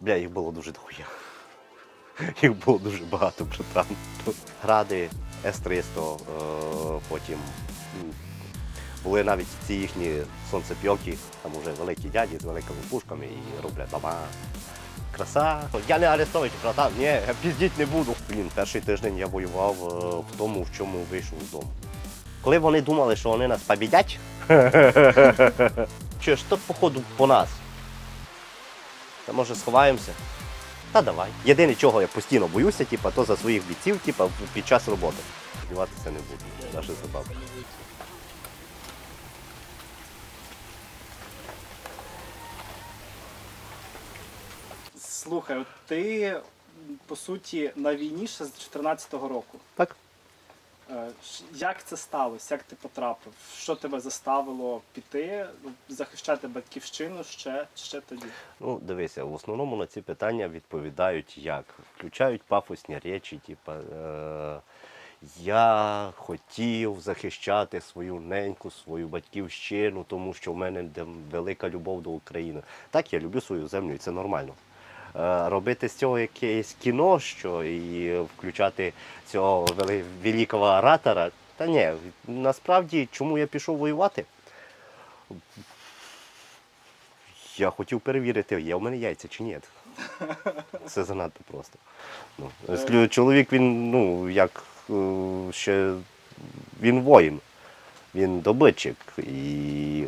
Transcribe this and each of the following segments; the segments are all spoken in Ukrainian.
Бля, їх було дуже дохуя. Їх було дуже багато, братан. Гради С-300, е, потім були навіть ці їхні сонцепьоки, там уже великі дяді з великими пушками і роблять баба. Краса. Я не Арестович, братан, ні, я піздіть не буду. Блін, перший тиждень я воював е, в тому, в чому вийшов з дому. Коли вони думали, що вони нас побідять, чи ж то походу по нас. Та може сховаємося? Та давай. Єдине, чого я постійно боюся, типа, то за своїх бійців, типа, під час роботи. Сподіватися не буду. Наша забавка. Слухай, от ти по суті на війні ще з 14-го року. Так. Е, Як це сталося? Як ти потрапив? Що тебе заставило піти, захищати батьківщину ще, ще тоді? Ну, дивися, в основному на ці питання відповідають як? Включають пафосні речі, типа. Е- я хотів захищати свою неньку, свою батьківщину, тому що в мене велика любов до України. Так, я люблю свою землю, і це нормально. Е, робити з цього якесь кіно, що і включати цього великого оратора. Та ні, насправді, чому я пішов воювати? Я хотів перевірити, є в мене яйця чи ні. Це занадто просто. Ну, чоловік, він, ну, як е, ще він воїн, він добитчик. І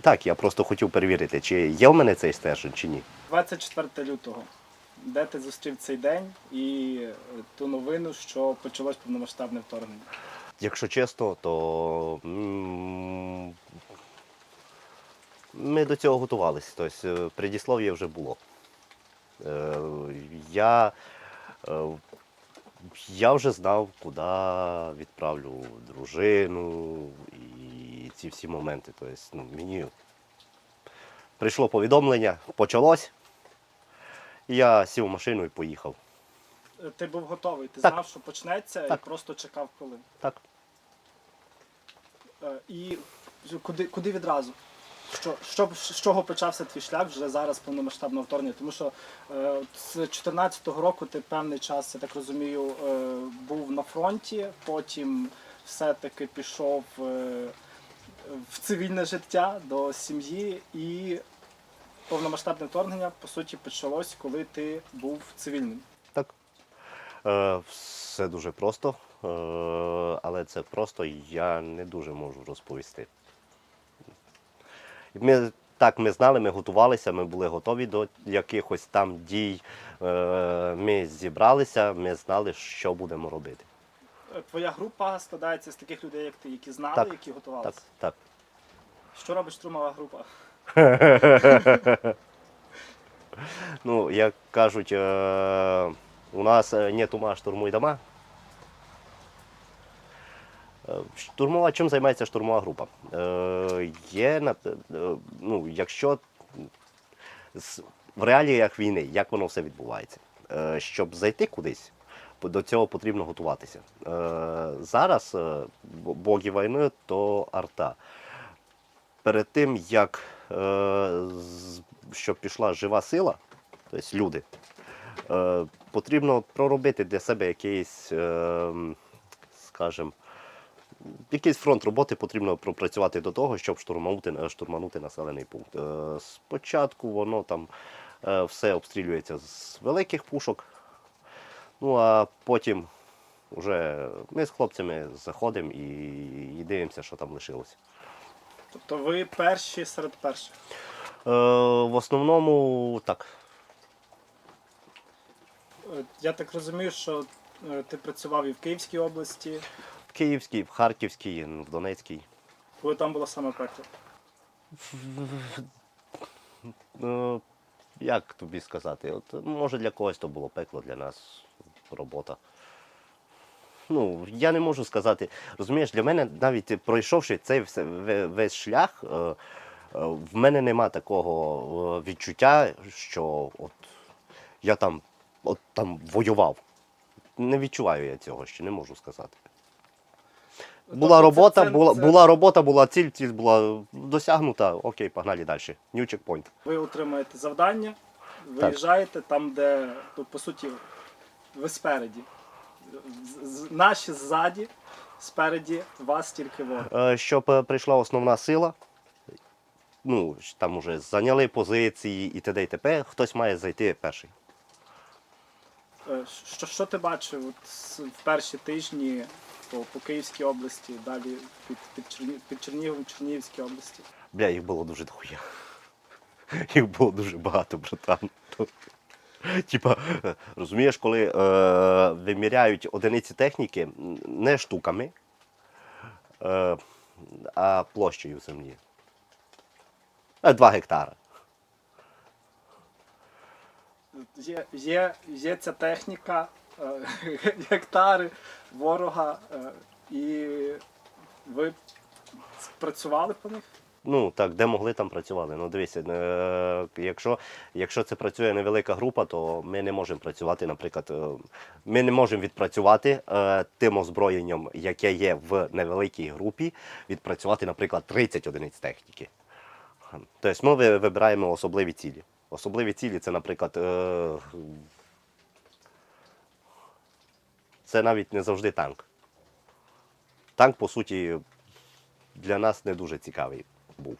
так, я просто хотів перевірити, чи є в мене цей стержень, чи ні. 24 лютого. Де ти зустрів цей день і е, ту новину, що почалось повномасштабне вторгнення? Якщо чесно, то м, ми до цього готувалися. Тобто е, предіслов'я вже було. Е, Я, е, я вже знав, куди відправлю дружину і ці всі моменти. Тобто, ну, мені прийшло повідомлення, почалось. і Я сів в машину і поїхав. Ти був готовий, ти Так. знав, що почнеться, Так. і просто чекав коли. Так. Е, І куди, куди відразу? Що, що, з чого почався твій шлях вже зараз повномасштабного вторгнення? Тому що е, з 14-го року ти певний час, я так розумію, е, був на фронті, потім все-таки пішов е, в цивільне життя до сім'ї, і повномасштабне вторгнення, по суті, почалось, коли ти був цивільним. Так. Е, все дуже просто, е, але це просто я не дуже можу розповісти. Ми, так, ми знали, ми готувалися, ми були готові до якихось там дій. Е, ми зібралися, ми знали, що будемо робити. Твоя група складається з таких людей, як ти, які знали, Так, які готувалися. Так, так. Що робить штурмова група? Ну, як кажуть, е, у нас е, нет ума, штурмуй дома. Е, Штурмова, чим займається штурмова група? Е, є, на- е, ну, якщо з- в реаліях війни, як воно все відбувається? Е, щоб зайти кудись, до цього потрібно готуватися. Е, зараз е, боги війни то арта. Перед тим, як е, щоб пішла жива сила, тобто люди, потрібно проробити для себе якийсь, скажімо, якийсь фронт роботи потрібно пропрацювати до того, щоб штурманути, штурманути населений пункт. Спочатку воно там все обстрілюється з великих пушок, ну а потім вже ми з хлопцями заходимо і, і дивимося, що там лишилося. Тобто ви перші серед перших. Е, в основному так. Е, Я так розумію, що е, ти працював і в Київській області, В Київській, в Харківській, в Донецькій. коли там було саме пекло. Ну, як тобі сказати? От, може для когось то було пекло, для нас робота. Ну, я не можу сказати. Розумієш, для мене навіть пройшовши цей весь шлях, е, е, в мене нема такого е, відчуття, що от я там, от, там воював. Не відчуваю я цього ще, не можу сказати. Була Тобто робота, була, була робота, була ціль, ціль була досягнута. Окей, погнали далі. New checkpoint. Ви отримаєте завдання, виїжджаєте там, де, по суті, ви спереді. Наші ззаді, спереді, вас тільки ворог. Е, Щоб е, прийшла основна сила, ну, там уже зайняли позиції і т.д. і т.п., хтось має зайти перший. Е, Що, що ти бачив от, в перші тижні по, по Київській області, далі під, під, Черні, під Черніговом, Чернігівській області? Бля, їх було дуже дохуя. Їх було дуже багато, братан. Типа, розумієш, коли е, виміряють одиниці техніки не штуками, е, а площею землі. Е, Два гектари. Є, є, є ця техніка, е, гектари ворога, е, і ви працювали по них? Ну так, де могли, там працювали. Ну дивися, е, якщо, якщо це працює невелика група, то ми не можемо працювати, наприклад, е, ми не можемо відпрацювати е, тим озброєнням, яке є в невеликій групі, відпрацювати, наприклад, 30 одиниць техніки. Тобто ми вибираємо особливі цілі. Особливі цілі це, наприклад, це навіть не завжди танк. Танк, по суті, для нас не дуже цікавий був.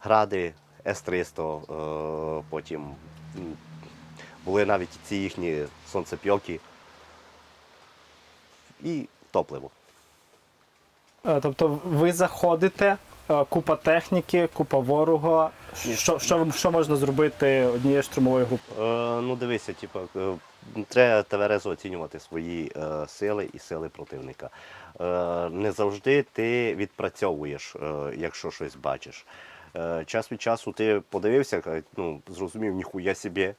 Гради, С-300, е, потім були навіть ці їхні сонцепьоки і топливо. Е, Тобто ви заходите, купа техніки, купа ворога. Що, що, що можна зробити однією штурмовою групою? Е, ну, дивися, типу, е, треба тверезо оцінювати свої е, сили і сили противника. Е, не завжди ти відпрацьовуєш, е, якщо щось бачиш. Е, час від часу ти подивився, ну, зрозумів, ніхуя собі.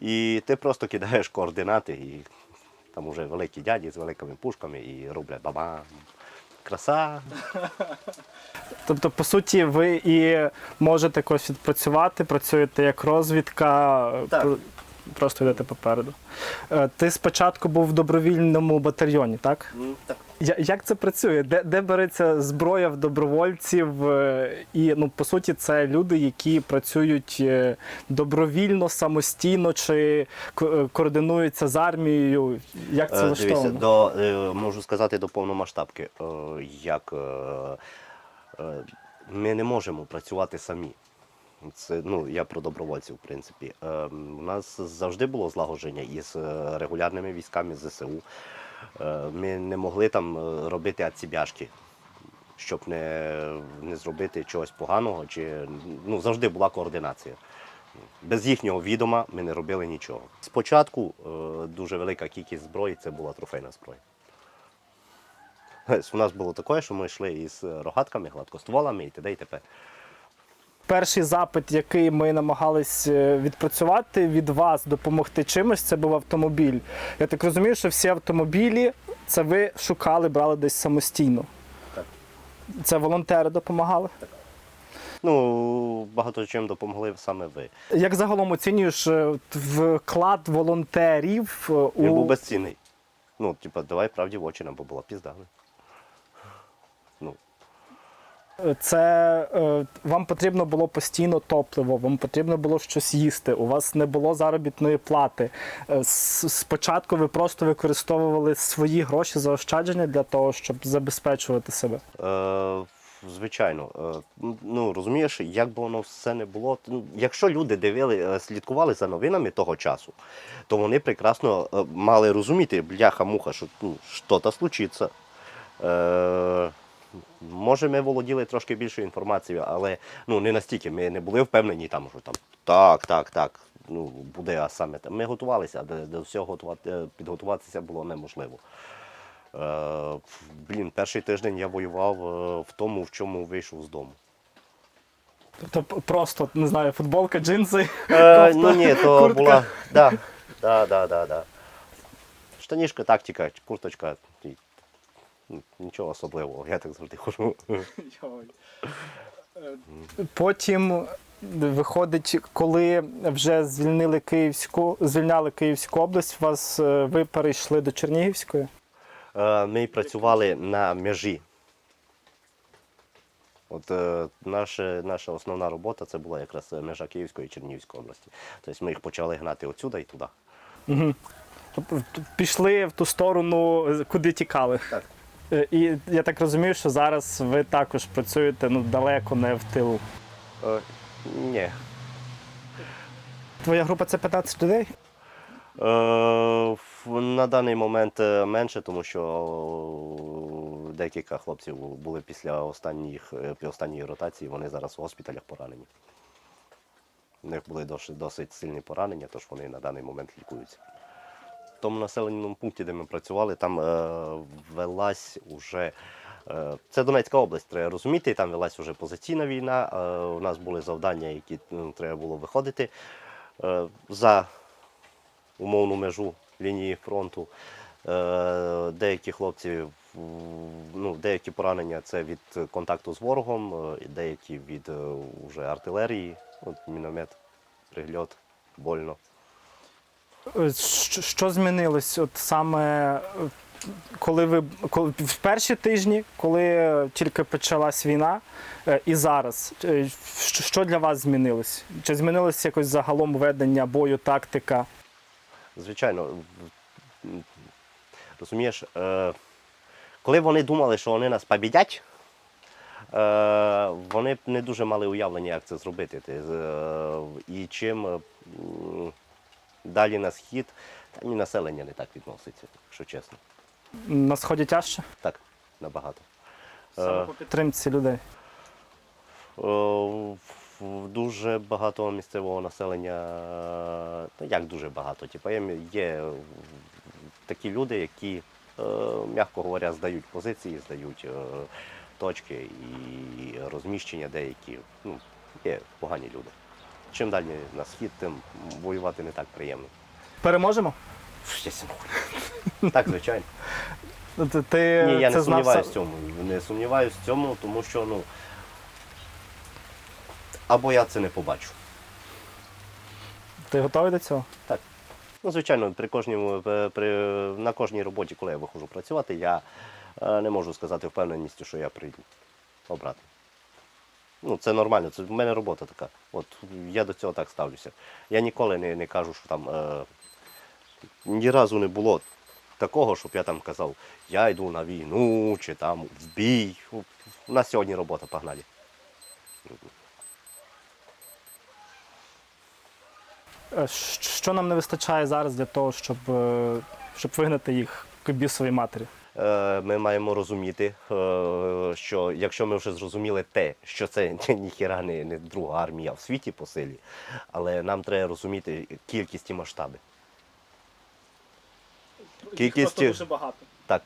І ти просто кидаєш координати, і там уже великі дяді з великими пушками і роблять бабам. Краса. Тобто, по суті, ви і можете якось відпрацювати, працюєте як розвідка, Так. Про- просто йдете попереду. Е, Ти спочатку був в добровільному батальйоні, так? так. Як це працює? Де, де береться зброя в добровольців? Е, І ну, по суті, це люди, які працюють е, добровільно, самостійно чи координуються з армією. Як це влаштовано? до, можу сказати до повномасштабки, як ми не можемо працювати самі. Це, ну, я про добровольців, в принципі. Е, У нас завжди було злагодження із е, регулярними військами ЗСУ. Е, Ми не могли там е, робити ацібяшки, щоб не, не зробити чогось поганого. Чи, ну, завжди була координація. Без їхнього відома ми не робили нічого. Спочатку е, дуже велика кількість зброї це була трофейна зброя. У нас було таке, що ми йшли із рогатками, гладкостволами і т.д. і т.п. Перший запит, який ми намагались е, відпрацювати від вас, допомогти чимось, це був автомобіль. Я так розумію, що всі автомобілі це ви шукали, брали десь самостійно. Так. Це волонтери допомагали. Так. Ну, багато чим допомогли саме ви. Як загалом оцінюєш е, вклад волонтерів е, у Він був безцінний. Ну, типа, давай правді в очі нам бо була пізда. Ну, це е, вам потрібно було постійно топливо, вам потрібно було щось їсти. У вас не було заробітної плати. Е, Спочатку ви просто використовували свої гроші заощадження для того, щоб забезпечувати себе. Е, звичайно, е, ну розумієш, як би воно все не було. ну, Якщо люди дивили, слідкували за новинами того часу, то вони прекрасно мали розуміти, бляха-муха, що ну, що-то случиться. Е, може, ми володіли трошки більшою інформацією, але ну, не настільки. Ми не були впевнені, там, що там так, так, так. Ну, буде а саме там. Ми готувалися, а до, всього готувати, е, підготуватися було неможливо. Е, блін, перший тиждень я воював е, в тому, в чому вийшов з дому. Тобто просто не знаю, футболка, джинси. Е, кофта, ну ні, то куртка. була. Да, да, да, да, да. Штанішка, тактика, курточка. Нічого особливого, я так завжди хожу. Потім виходить, коли вже звільнили Київську, звільняли Київську область, вас е, ви перейшли до Чернігівської. Е, Ми працювали на межі. От е, наша, наша основна робота це була якраз межа Київської і Чернігівської області. Тобто ми їх почали гнати отсюди і туди. Угу. Пішли в ту сторону, куди тікали. Так. Е, І я так розумію, що зараз ви також працюєте ну, далеко не в тилу. Е, ні. Твоя група це 15 людей? Е, в- на даний момент е, менше, тому що е, декілька хлопців були після останніх, е, пі- останньої ротації, вони зараз в госпіталях поранені. У них були досить, досить сильні поранення, тож вони на даний момент лікуються. Тому населеному пункті, де ми працювали, там е, велась уже. е, Це Донецька область, треба розуміти. Там велась уже позиційна війна. е, У нас були завдання, які треба було виходити е, за умовну межу лінії фронту. Е, Деякі хлопці, ну, деякі поранення це від контакту з ворогом, е, деякі від е, уже артилерії, от, міномет, пригльот, больно. Е, Що, змінилось? От саме е, коли ви коли в перші тижні, коли тільки почалась війна, е, і зараз, що для вас змінилось? Чи змінилось якось загалом ведення бою, тактика? Звичайно, розумієш, коли вони думали, що вони нас побідять, вони не дуже мали уявлення, як це зробити. І чим далі на схід, там і населення не так відноситься, якщо чесно. На сході тяжче? Так, набагато. Саме по підтримці людей. Е, Дуже багато місцевого населення, ну як дуже багато, типу, є, є такі люди, які, е, м'яко говоря, здають позиції, здають е, точки і розміщення деякі. Ну, є погані люди. Чим далі на схід, тим воювати не так приємно. Переможемо? Так, звичайно. Ну, Ти, Ні, я це не сумніваюся в цьому. Не сумніваюся в цьому, тому що ну. Або я це не побачу. Ти готовий до цього? Ну, звичайно, при кожній, при, на кожній роботі, коли я виходжу працювати, я е, не можу сказати впевненістю, що я прийду обратно. Ну, це нормально, це в мене робота така. От я до цього так ставлюся. Я ніколи не, не кажу, що там е, ні разу не було такого, щоб я там казав, я йду на війну чи там в бій. У нас сьогодні робота, погнали. Е, Що нам не вистачає зараз для того, щоб, е, щоб вигнати їх к бісовій матері? Е, Ми маємо розуміти, е, що якщо ми вже зрозуміли те, що це ніхіра не, не друга армія в світі по силі, але нам треба розуміти кількість і масштаби. Кількість- просто дуже багато. Так,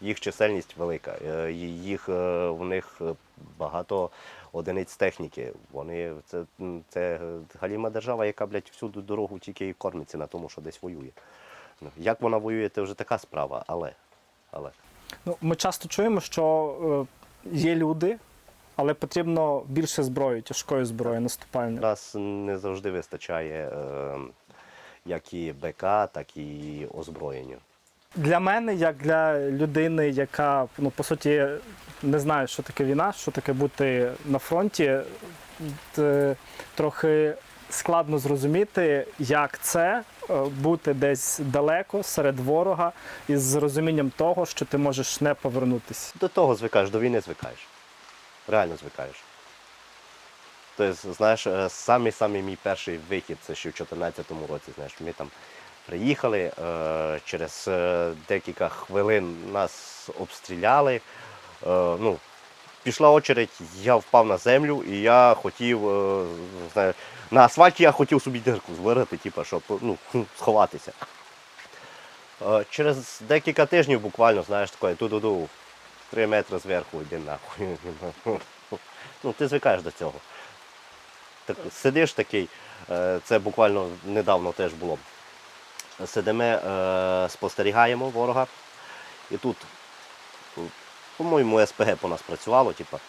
їх чисельність велика, е, їх в них багато одиниць техніки. Вони це, це галіма держава, яка блядь, всюди дорогу тільки і кормиться на тому, що десь воює. Ну, Як вона воює, це вже така справа, але. Але. Ну, ми часто чуємо, що е, є люди, але потрібно більше зброї, тяжкої зброї, наступальної. Нас не завжди вистачає е, як і БК, так і озброєння. Для мене, як для людини, яка ну по суті не знає, що таке війна, що таке бути на фронті, трохи складно зрозуміти, як це бути десь далеко серед ворога із розумінням того, що ти можеш не повернутися. До того звикаєш, до війни звикаєш. Реально звикаєш. Тобто, знаєш, е, самий самий мій перший вихід, це ще в 2014 році. Знаєш, ми там приїхали, е, через е, декілька хвилин нас обстріляли. Е, ну, пішла очередь, я впав на землю і я хотів, е, знаєш, на асфальті я хотів собі дирку звирити, типу, щоб ну, сховатися. Е, Через декілька тижнів буквально, знаєш, таке, ду-ду-ду, три метри зверху, йди нахуй. Ну, ти звикаєш до цього. Так, сидиш такий, е, це буквально недавно теж було. Сидимо, е, спостерігаємо ворога. І тут, по-моєму, СПГ по нас працювало, типу,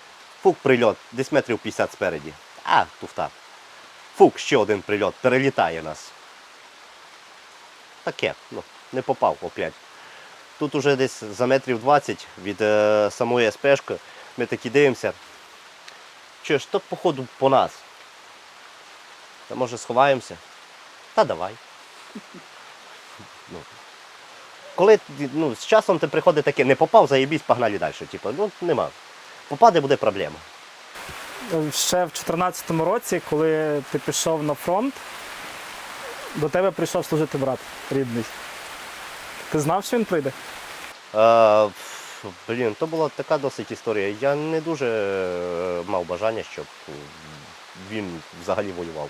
фук прильот, десь метрів 50 спереді. А, туфта. Фук, ще один прильот, перелітає нас. Таке, ну, не попав опять. тут уже десь за метрів 20 від е, самої СПшки. Ми такі дивимося. Що ж, то походу по нас. Та може сховаємося? Та давай. Коли ну, з часом ти приходить таке, не попав, заєбісь, погнали далі. Типу, ну нема. Попаде, буде проблема. Ще в 2014 році, коли ти пішов на фронт, до тебе прийшов служити брат рідний. Ти знав, що він прийде? Е, блін, то була така досить історія. Я не дуже е, мав бажання, щоб він взагалі воював.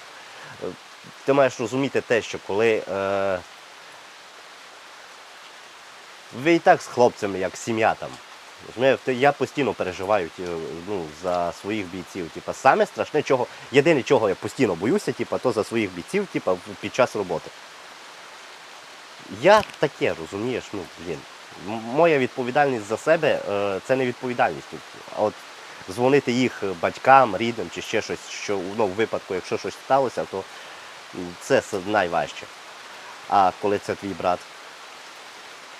Е, Ти маєш розуміти те, що коли е, ви і так з хлопцями, як сім'я там. Я постійно переживаю ну, за своїх бійців. Типа, саме страшне, чого, єдине, чого я постійно боюся, типа, то за своїх бійців типа, під час роботи. Я таке, розумієш, ну, блін. Моя відповідальність за себе е, це не відповідальність. А от дзвонити їх батькам, рідним чи ще щось, що ну, в випадку, якщо щось сталося, то це найважче. А коли це твій брат,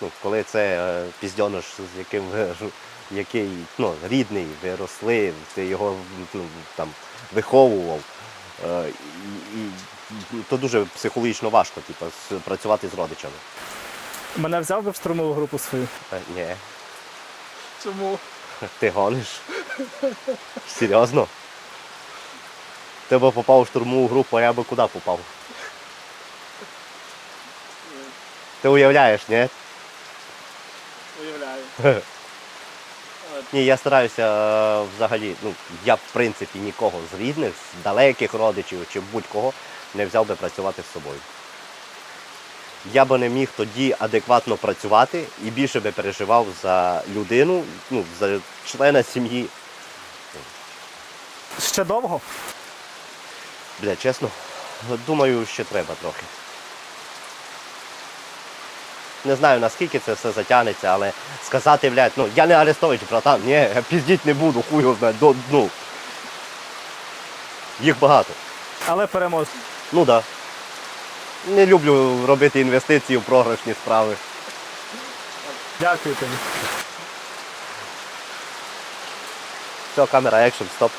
ну, коли це е, піздьонош, з яким ви, який ну, рідний, ви росли, ти його ну, там, виховував. Е, і, і, то дуже психологічно важко, типу, працювати з родичами. Мене взяв би в штурмову групу свою. Е, Ні, Чому? ти гониш. Серйозно? Ти би попав у штурмову групу, а я би куди попав? Ти уявляєш, ні? Ні, я стараюся е, взагалі, ну, я в принципі нікого з рідних, з далеких родичів чи будь-кого не взяв би працювати з собою. Я би не міг тоді адекватно працювати і більше би переживав за людину, ну, за члена сім'ї. Ще довго? Бля, чесно, думаю, ще треба трохи. Не знаю, наскільки це все затягнеться, але сказати, блядь, ну я не Арестович, братан, ні, я піздіть не буду, хуй його знає, до, ну. Їх багато. Але переможе. Ну так. Да. Не люблю робити інвестиції в програшні справи. Дякую тобі. Все, камера, екшн, стоп.